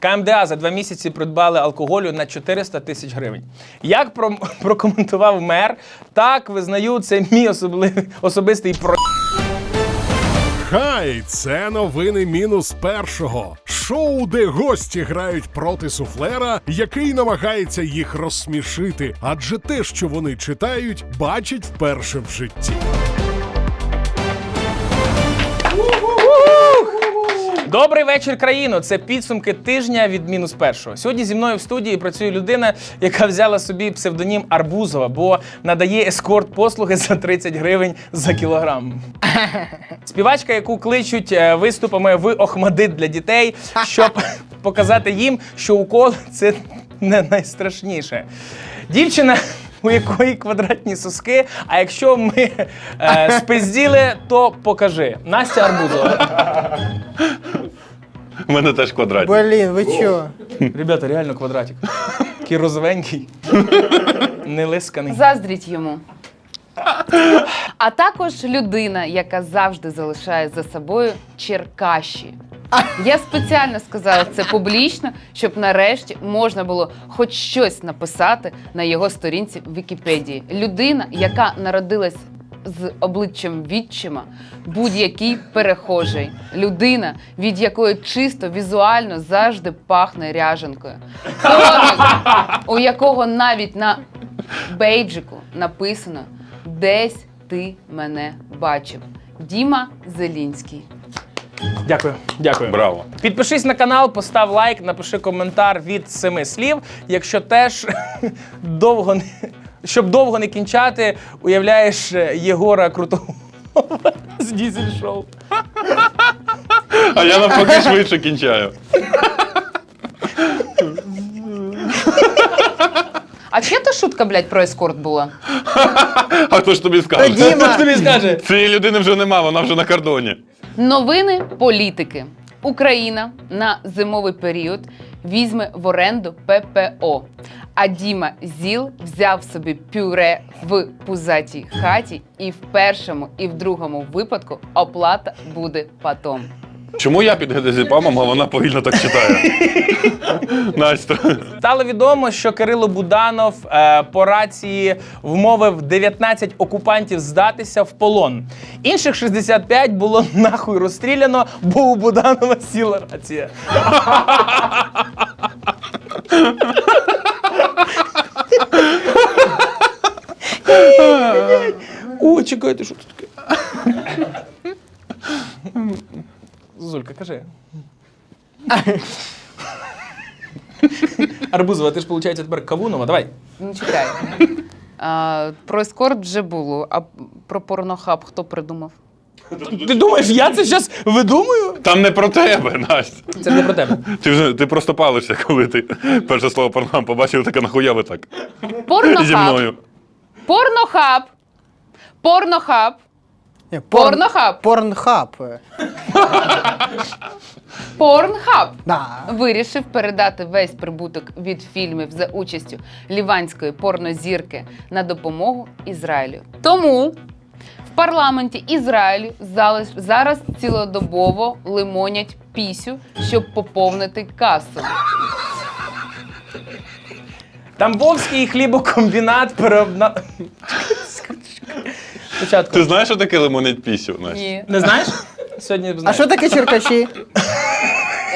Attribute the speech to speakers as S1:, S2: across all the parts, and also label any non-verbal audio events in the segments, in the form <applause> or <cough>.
S1: КМДА за два місяці придбали алкоголю на 400 тисяч гривень. Як про- <laughs> прокоментував мер, так визнаю, це мій особливий особистий про.
S2: Хай це новини мінус першого. Шоу, де гості грають проти суфлера, який намагається їх розсмішити, адже те, що вони читають, бачать вперше в житті.
S1: Добрий вечір, країно. Це підсумки тижня від мінус першого. Сьогодні зі мною в студії працює людина, яка взяла собі псевдонім Арбузова, бо надає ескорт послуги за 30 гривень за кілограм. <laughs> Співачка, яку кличуть е, виступами в Охмадит для дітей, щоб <laughs> показати їм, що укол це не найстрашніше. Дівчина. У якої квадратні соски, а якщо ми е, спизділи, то покажи. Настя Арбузова. <laughs>
S3: У мене теж квадратні.
S4: Блін, ви чо?
S1: Ребята, реально квадратик. Такий розовенький, не лисканий.
S5: Заздріть йому. А також людина, яка завжди залишає за собою черкаші. Я спеціально сказала це публічно, щоб нарешті можна було хоч щось написати на його сторінці в Вікіпедії. Людина, яка народилась з обличчям відчима, будь-який перехожий. Людина, від якої чисто візуально завжди пахне ряженкою. Комік, у якого навіть на бейджику написано Десь ти мене бачив. Діма Зелінський.
S1: Дякую, дякую.
S3: Браво.
S1: Підпишись на канал, постав лайк, напиши коментар від семи слів. Якщо теж <laughs> довго не щоб довго не кінчати, уявляєш е, Єгора Крутого <laughs> з дізель шоу.
S3: А я навпаки швидше кінчаю.
S5: А чия то шутка, блядь, про ескорт була?
S3: А хто ж тобі
S4: Та
S3: скаже?
S4: Діма,
S1: Тобі скаже.
S3: Цієї людини вже нема, вона вже на кордоні.
S5: Новини політики. Україна на зимовий період візьме в оренду ППО. А Діма Зіл взяв собі пюре в пузатій хаті, і в першому, і в другому випадку оплата буде потом.
S3: Чому я під гедезіпамом, а вона повільно так читає? Настя.
S1: Стало відомо, що Кирило Буданов е, по рації вмовив 19 окупантів здатися в полон. Інших 65 було нахуй розстріляно, бо у Буданова сіла рація. О, чекайте, що тут таке? Зулька, кажи. <laughs> Арбузова, ти ж, виходить, тепер Кавунова. Давай.
S5: Ну, чекай. А, про ескорт вже було. А про порнохаб хто придумав?
S1: Ти думаєш, я це зараз видумую?
S3: Там не про тебе, Настя.
S1: Це не про тебе.
S3: Ти вже ти просто палишся, коли ти перше слово порнам побачив, таке нахуя ви так.
S5: Порнохаб.
S3: Зі мною.
S5: Порнохаб. Порнохаб.
S4: Ні,
S5: Порнохаб.
S4: Порнхаб.
S5: Порнхаб.
S4: Да.
S5: Вирішив передати весь прибуток від фільмів за участю ліванської порнозірки на допомогу Ізраїлю. Тому в парламенті Ізраїлю залиш- зараз цілодобово лимонять пісю, щоб поповнити касу.
S1: Тамбовський хлібокомбінат переобна... Спочатку.
S3: Ти знаєш, що таке лимонить пісю, Настя?
S5: Ні.
S1: Не знаєш? Сьогодні
S4: А
S1: знаєш.
S4: що таке черкаші?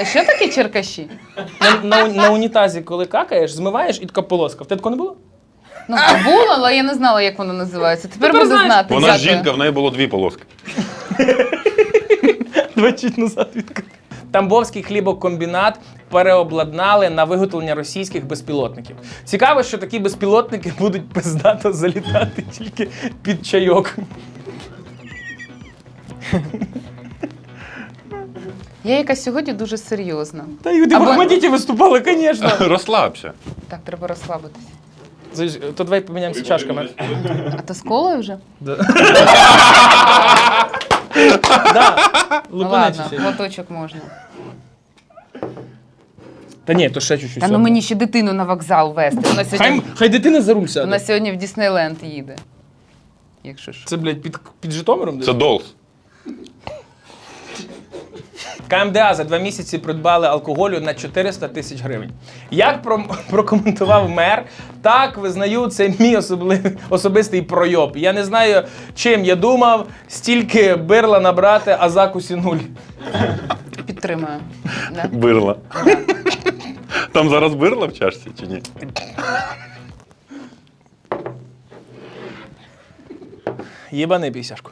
S5: А що таке черкаші?
S1: На, на, на унітазі, коли какаєш, змиваєш і така полоска. В тебе такого не було?
S5: Ну, було, але я не знала, як воно називається. Тепер,
S1: Тепер
S5: буду
S1: знаєш.
S5: знати.
S3: Вона ж
S5: Дякую.
S3: жінка, в неї було дві полоски.
S1: Два чуть назад відкрив. Тамбовський хлібокомбінат переобладнали на виготовлення російських безпілотників. Цікаво, що такі безпілотники <laughs> будуть пиздато залітати тільки під чайок.
S5: Я якась сьогодні дуже серйозна.
S1: Та й ти
S5: Або-
S1: Ахмадіті виступали, звісно. <laughs>
S3: Розслабся.
S5: Так, треба розслабитися.
S1: То давай поміняємося чашками.
S5: А то з колою вже?
S1: Да. <laughs>
S5: Ну
S1: Лупанець
S5: ладно, глоточок можна.
S1: Та ні, то ще чуть-чуть.
S5: Та ну мені ще дитину на вокзал вести. Вона
S1: Хай,
S5: сьогодні,
S1: хай дитина за руль сяде.
S5: вона сьогодні в Діснейленд їде. Якщо що.
S1: Це, блядь, під, під Житомиром? десь?
S3: Це долс.
S1: КМДА за два місяці придбали алкоголю на 400 тисяч гривень. Як про- <laughs> прокоментував мер, так визнаю, це мій особливий особистий пройоб. Я не знаю, чим я думав, стільки бирла набрати, а закусі нуль.
S5: Підтримую. Да.
S3: Бирла. Там зараз бирла в чашці чи ні?
S1: Єбани пісяшку.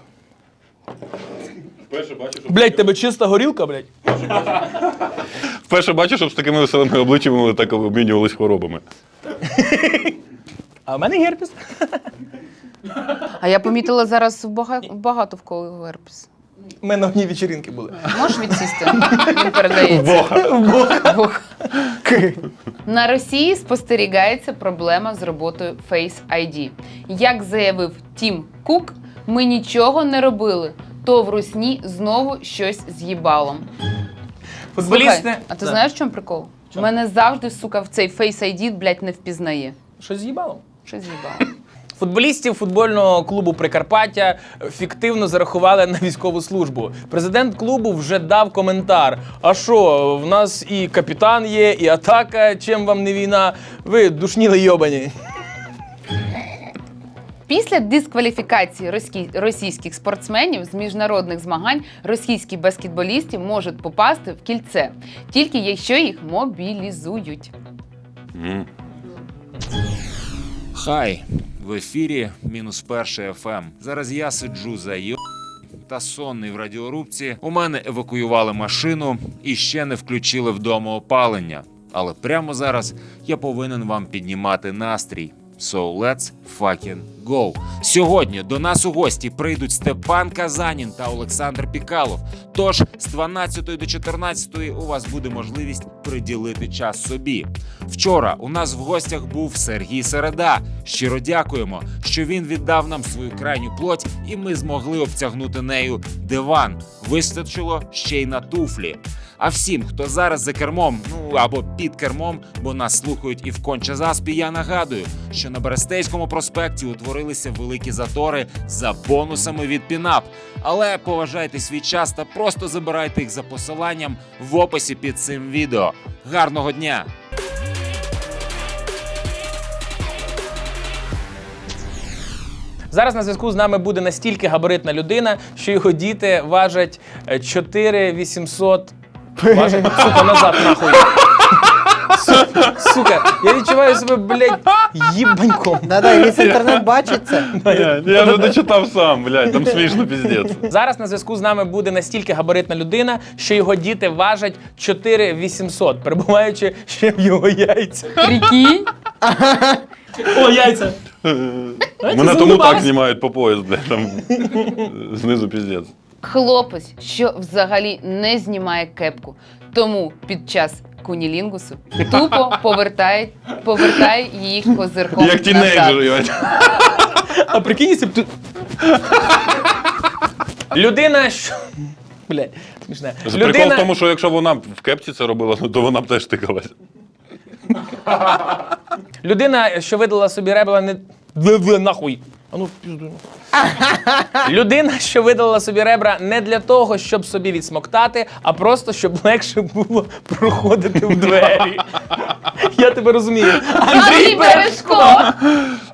S3: Вперше бачу, щоб,
S1: Блять, тебе чиста горілка, блять.
S3: вперше бачу, щоб з такими веселими обличчями вони так обмінювались хворобами.
S1: А в мене герпес.
S5: А я помітила зараз бага- багато в кого герпес.
S1: Ми на одній вечіринки були.
S5: Можеш відсісти? Він передається. Бог. <laughs> На Росії спостерігається проблема з роботою Face ID. Як заявив Тім Кук, ми нічого не робили. То в Русні знову щось з їбалом.
S1: Футболісти.
S5: Слухай, а ти
S1: Да.
S5: знаєш, в чому прикол? Мене завжди, сука, в цей Face ID, блядь, не впізнає.
S1: Щось з'їбало.
S5: Що з'їбало?
S1: Футболістів футбольного клубу Прикарпаття фіктивно зарахували на військову службу. Президент клубу вже дав коментар. А що, в нас і капітан є, і атака. Чим вам не війна? Ви душніли йобані.
S5: Після дискваліфікації російських- спортсменів з міжнародних змагань російські баскетболісти можуть попасти в кільце, тільки якщо їх мобілізують.
S6: Хай в ефірі мінус перший ФМ. Зараз я сиджу за йо та сонний в радіорубці. У мене евакуювали машину і ще не включили вдома опалення. Але прямо зараз я повинен вам піднімати настрій. So let's fucking go. Сьогодні до нас у гості прийдуть Степан Казанін та Олександр Пікалов. Тож з 12 до 14 у вас буде можливість приділити час собі. Вчора у нас в гостях був Сергій Середа. Щиро дякуємо, що він віддав нам свою крайню плоть, і ми змогли обтягнути нею диван. Вистачило ще й на туфлі. А всім, хто зараз за кермом, ну або під кермом, бо нас слухають і в конче заспі, я нагадую, що на Берестейському проспекті утворилися великі затори за бонусами від Пінап. Але поважайте свій час та просто забирайте їх за посиланням в описі під цим відео. Гарного дня!
S1: Зараз на зв'язку з нами буде настільки габаритна людина, що його діти важать е, 4800... <laughs> Важать? Сука, назад нахуй. Су- Сука, я відчуваю себе, блядь, їбаньком.
S4: Да-да, і весь інтернет бачить це.
S3: Я, я вже дочитав сам, блядь, там смішно піздець.
S1: Зараз на зв'язку з нами буде настільки габаритна людина, що його діти важать 4800, перебуваючи ще в його яйцях.
S5: Прикинь?
S1: О, яйця!
S3: Мене тому так знімають по пояс, блядь, там знизу піздець.
S5: Хлопець, що взагалі не знімає кепку. Тому під час кунілінгусу тупо повертає, повертає її козирком.
S3: Як тінейджер,
S5: назад.
S3: його.
S1: А прикинь, якщо б ти... Людина, що... Блядь, смішне.
S3: Прикол в тому, що якщо вона в кепці це робила, ну, то вона б теж тикалась.
S1: Людина, що видала собі ребла не. Ви, ви, нахуй. А ну, в пізду. <laughs> Людина, що видала собі ребра не для того, щоб собі відсмоктати, а просто щоб легше було проходити в двері. <laughs> Я тебе розумію.
S5: Андрій Бережко!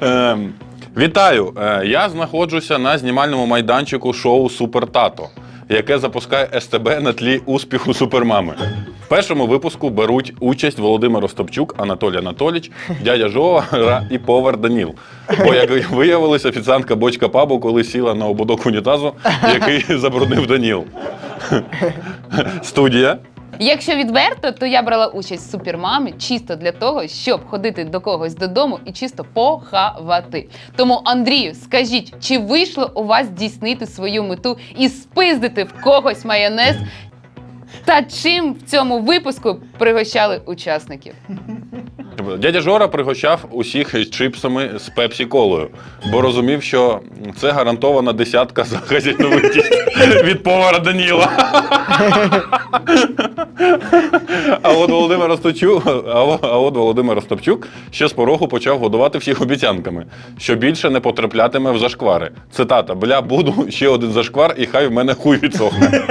S3: Ем, вітаю! Е, я знаходжуся на знімальному майданчику шоу Супер Тато, яке запускає СТБ на тлі успіху супермами. Першому випуску беруть участь Володимир Остапчук, Анатолій Анатоліч, дядя Жора і повар Даніл. Бо, як виявилось, офіціантка бочка пабу, коли сіла на ободок унітазу, який <laughs> забруднив Даніл. Студія.
S5: Якщо відверто, то я брала участь в супермамі чисто для того, щоб ходити до когось додому і чисто похавати. Тому, Андрію, скажіть, чи вийшло у вас здійснити свою мету і спиздити в когось майонез? Та чим в цьому випуску пригощали учасників?
S3: Дядя Жора пригощав усіх чипсами з пепсі колою, бо розумів, що це гарантована десятка за хазяйновитість від повара Даніла. А от Володимир Остапчук, а от Володимир Остапчук ще з порогу почав годувати всіх обіцянками, що більше не потраплятиме в зашквари. Цитата: бля, буду ще один зашквар, і хай в мене хуй відсохне.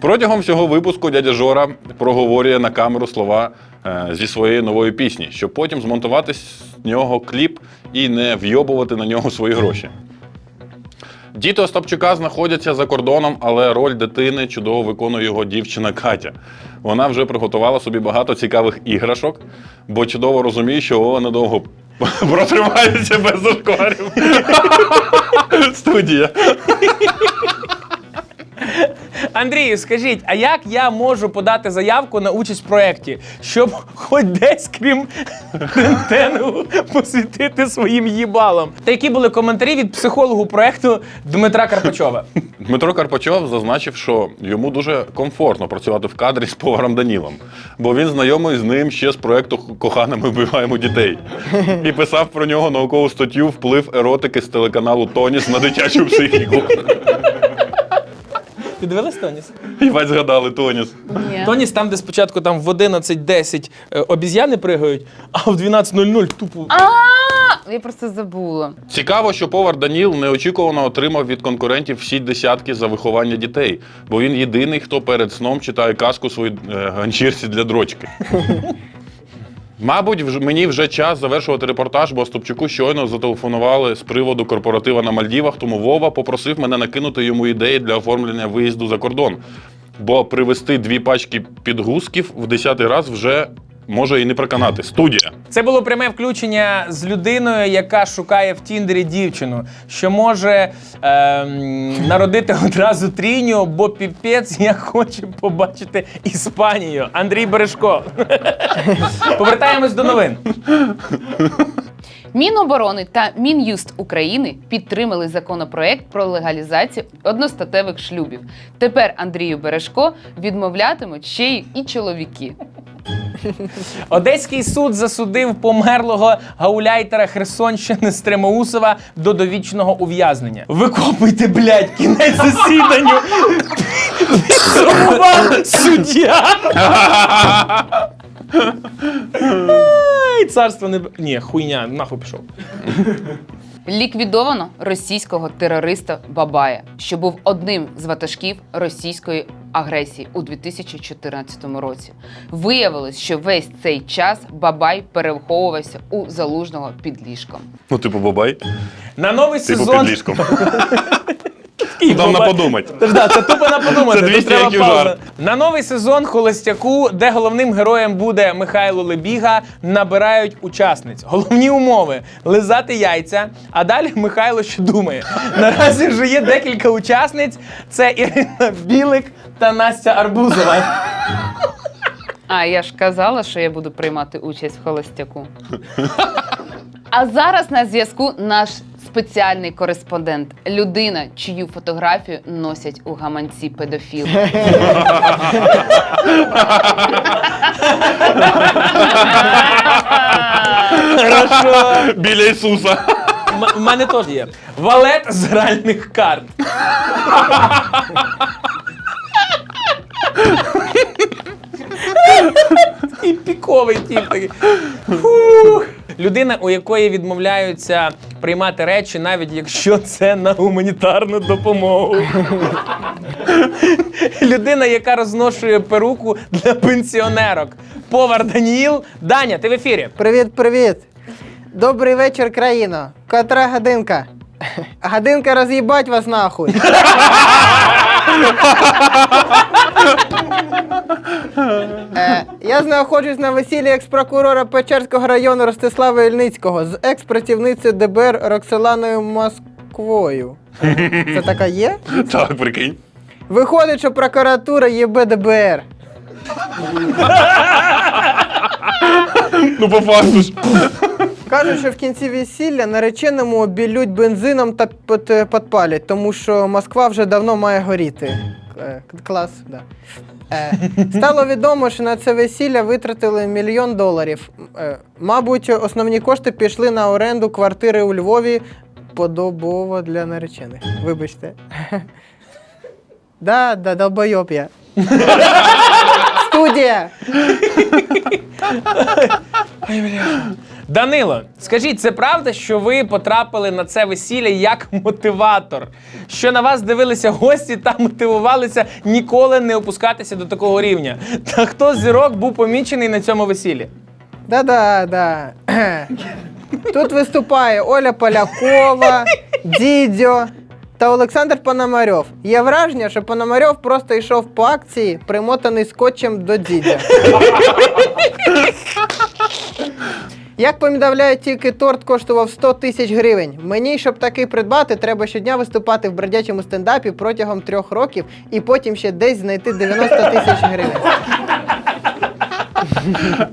S3: Протягом всього випуску дядя Жора проговорює на камеру слова е, зі своєї нової пісні, щоб потім змонтувати з нього кліп і не вйобувати на нього свої гроші. Діти Остапчука знаходяться за кордоном, але роль дитини чудово виконує його дівчина Катя. Вона вже приготувала собі багато цікавих іграшок, бо чудово розуміє, що Вова недовго <laughs> протримається без зашкварів. <laughs> Студія.
S1: Андрію, скажіть, а як я можу подати заявку на участь в проєкті, щоб хоч десь, крім рентгену, посвітити своїм їбалом? Та які були коментарі від психологу проєкту Дмитра Карпачова? <laughs>
S3: Дмитро Карпачов зазначив, що йому дуже комфортно працювати в кадрі з поваром Данілом, бо він знайомий з ним ще з проекту Коханими вбиваємо дітей і писав про нього наукову статтю Вплив еротики з телеканалу Тоніс на дитячу психіку.
S1: Ти дивилась Тоніс?
S3: І бать згадали Тоніс.
S5: Ні.
S1: Тоніс там, де спочатку там в 11.10 е, обіз'яни пригають, а в 12.00 тупо.
S5: А, я просто забула.
S3: Цікаво, що повар Даніл неочікувано отримав від конкурентів всі десятки за виховання дітей, бо він єдиний, хто перед сном читає казку своїй е, ганчірці для дрочки. <laughs> Мабуть, вже- мені вже час завершувати репортаж, бо Стопчуку щойно зателефонували з приводу корпоратива на Мальдівах, тому Вова попросив мене накинути йому ідеї для оформлення виїзду за кордон. Бо привезти дві пачки підгузків в десятий раз вже може і не проканати. Студія.
S1: Це було пряме включення з людиною, яка шукає в Тіндері дівчину, що може ем, народити одразу трійню, бо піпець я хочу побачити Іспанію. Андрій Бережко. <laughs> Повертаємось до новин.
S5: Міноборони та Мін'юст України підтримали законопроект про легалізацію одностатевих шлюбів. Тепер Андрію Бережко відмовлятимуть ще й і чоловіки. <laughs>
S1: Одеський суд засудив померлого гауляйтера Херсонщини Стремоусова до довічного ув'язнення. Викопуйте, блядь, кінець засіданню. Суддя. Ай, Царство не ні, хуйня, нахуй пішов.
S5: Ліквідовано російського терориста Бабая, що був одним з ватажків російської агресії у 2014 році. Виявилось, що весь цей час Бабай переховувався у залужного під ліжком.
S3: Ну, типу, бабай,
S1: На новий
S3: типу
S1: сезон.
S3: під ліжком. Дам на подумать.
S1: Тож да, це тупо на подумати.
S3: Це
S1: тут
S3: 200
S1: треба
S3: яків
S1: пауза.
S3: жарт.
S1: На новий сезон Холостяку, де головним героєм буде Михайло Лебіга, набирають учасниць. Головні умови лизати яйця. А далі Михайло ще думає. Наразі вже є декілька учасниць: це Ірина Білик та Настя Арбузова.
S5: А я ж казала, що я буду приймати участь в холостяку. А зараз на зв'язку наш спеціальний кореспондент, людина, чию фотографію носять у гаманці педофіли.
S1: Хорошо.
S3: Біля Ісуса.
S1: У мене теж є. Валет з гральних карт. Такий піковий тип такий. Фух. Людина, у якої відмовляються приймати речі, навіть якщо це на гуманітарну допомогу. Людина, яка розношує перуку для пенсіонерок. Повар Даніїл. Даня, ти в ефірі.
S4: Привіт, привіт. Добрий вечір, країно. Котра годинка? Годинка роз'їбать вас нахуй. Е, я знаходжусь на весіллі екс-прокурора Печерського району Ростислава Ільницького з екс-працівницею ДБР Роксоланою Москвою. Це така є?
S3: Так, прикинь.
S4: Виходить, що прокуратура є БДБР.
S3: Ну, по факту ж.
S4: Кажуть, що в кінці весілля нареченому обілють бензином та підпалять, тому що Москва вже давно має горіти. Клас, да. Е, Стало відомо, що на це весілля витратили мільйон доларів. Е, Мабуть, основні кошти пішли на оренду квартири у Львові подобово для наречених. Вибачте. Да, да, долбойоб я. Студія!
S1: Данило, скажіть, це правда, що ви потрапили на це весілля як мотиватор? Що на вас дивилися гості та мотивувалися ніколи не опускатися до такого рівня? Та хто зірок був помічений на цьому весіллі?
S4: Да-да, да. Тут виступає Оля Полякова, Дідьо та Олександр Пономарьов. Є враження, що Пономарьов просто йшов по акції, примотаний скотчем до Дідя. Як повідомляють, тільки торт коштував 100 тисяч гривень. Мені, щоб такий придбати, треба щодня виступати в бродячому стендапі протягом трьох років і потім ще десь знайти 90 тисяч гривень.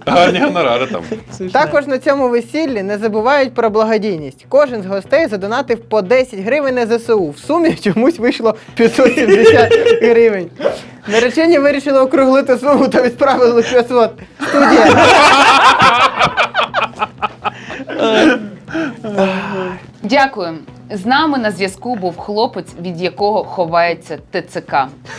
S3: Гарні гонорари там.
S4: Також на цьому весіллі не забувають про благодійність. Кожен з гостей задонатив по 10 гривень на ЗСУ. В сумі чомусь вийшло 570 гривень. Наречені вирішили округлити суму та відправили 500. Студія.
S5: Дякую. З нами на зв'язку був хлопець, від якого ховається ТЦК.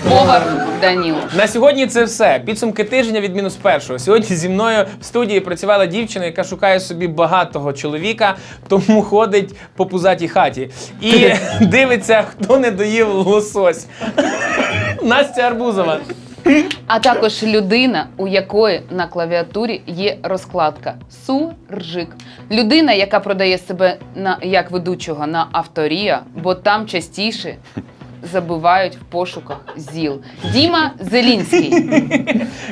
S5: Повар Даніл.
S1: На сьогодні це все. Підсумки тижня від мінус першого. Сьогодні зі мною в студії працювала дівчина, яка шукає собі багатого чоловіка, тому ходить по пузатій хаті і <laughs> дивиться, хто не доїв лосось. Настя Арбузова.
S5: А також людина, у якої на клавіатурі є розкладка Суржик. Людина, яка продає себе на як ведучого на авторія, бо там частіше забувають в пошуках ЗІЛ. Діма Зелінський.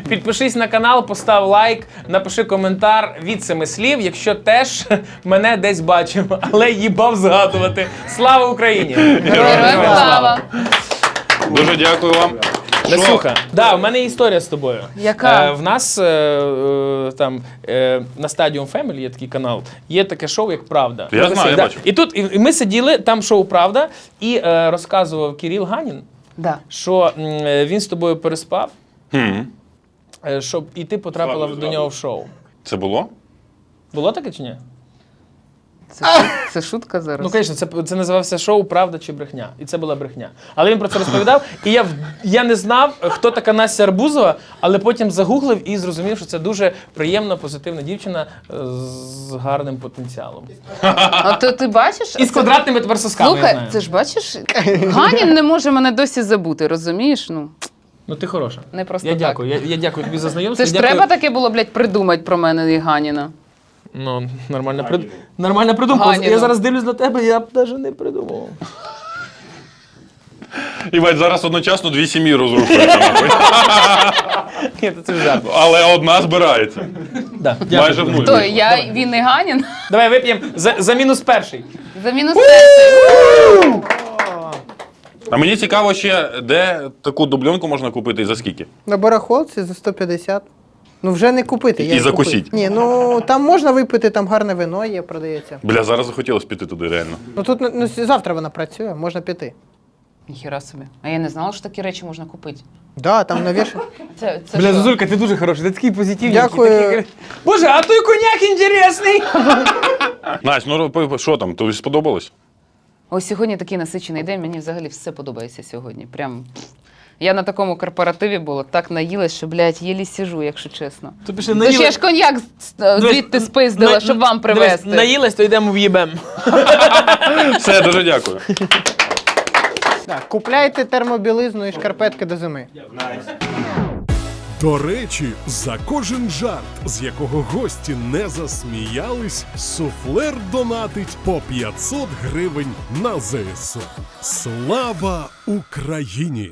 S1: Підпишись на канал, постав лайк, напиши коментар від семи слів, якщо теж мене десь бачив, але їбав згадувати. Слава Україні!
S5: Героям слава!
S3: Дуже дякую вам. Що?
S1: Насюха, да, у мене є історія з тобою.
S5: Яка?
S1: Е, в нас е, е, там е, на Stadium Family є такий канал, є таке шоу, як Правда.
S3: Я знаю, я бачу.
S1: І тут і, ми сиділи, там шоу Правда, і е, розказував Кирил Ганін,
S5: Да.
S1: що м, е, він з тобою переспав,
S3: Хм.
S1: е, щоб і ти потрапила
S3: Згадую,
S1: до
S3: згадую.
S1: нього в шоу.
S3: Це було?
S1: Було таке чи ні?
S5: Це, це шутка зараз.
S1: Ну, звісно, це, це називався шоу Правда чи брехня. І це була брехня. Але він про це розповідав. І я, я не знав, хто така Настя Арбузова, але потім загуглив і зрозумів, що це дуже приємна, позитивна дівчина е, з гарним потенціалом.
S5: А то ти бачиш?
S1: І з квадратними тепер сосками. я
S5: Слухай,
S1: знаю.
S5: це ж бачиш, <laughs> Ганін не може мене досі забути, розумієш? Ну,
S1: Ну ти хороша.
S5: не просто
S1: Я
S5: так.
S1: дякую. Я, я дякую тобі за знайомство.
S5: Це ж
S1: дякую.
S5: треба таке було, блядь, придумати про мене і Ганіна.
S1: Ну, нормально, прид... нормально придумав.
S5: Ганіна.
S1: Я зараз дивлюсь на тебе, я б навіть не придумав.
S3: Івать, зараз одночасно дві сім'ї розрушуються. нахуй.
S1: Ні, це жарт.
S3: Але одна збирається.
S1: Да.
S3: Майже в нуль.
S5: То я він і Ганін
S1: Давай вип'ємо за, за мінус перший.
S5: за мінус перший.
S3: А мені цікаво ще, де таку дубльонку можна купити і за скільки?
S4: На барахолці за 150. Ну вже не купити.
S3: І
S4: купив.
S3: закусіть.
S4: Ні, ну там можна випити, там гарне вино є, продається.
S3: Бля, зараз захотілося піти туди реально.
S4: Ну тут ну, завтра вона працює, можна піти.
S5: Ніхіра собі. А я не знала, що такі речі можна купити.
S4: Да, там навішано. <laughs>
S5: Це, це
S1: Бля,
S5: що?
S1: Зузулька, ти дуже хороший, ти такий позитивний.
S4: Дякую.
S1: Такий... Боже, а той коняк інтересний. <laughs>
S3: Настя, ну що там? Тобі сподобалось?
S5: Ось сьогодні такий насичений день, мені взагалі все подобається сьогодні. Прям. Я на такому корпоративі була, так наїлась, що, блядь, єлі сижу, якщо чесно.
S1: Тобі ще
S5: Тож я ж коньяк з- звідти спиздила, щоб вам
S1: дивись,
S5: привезти.
S1: Наїлась, то йдемо в ЄБМ. <laughs>
S3: Все, дуже дякую. <laughs>
S4: Так, купляйте термобілизну і шкарпетки до зими.
S2: До речі, за кожен жарт, з якого гості не засміялись, суфлер донатить по 500 гривень на ЗСУ. Слава Україні!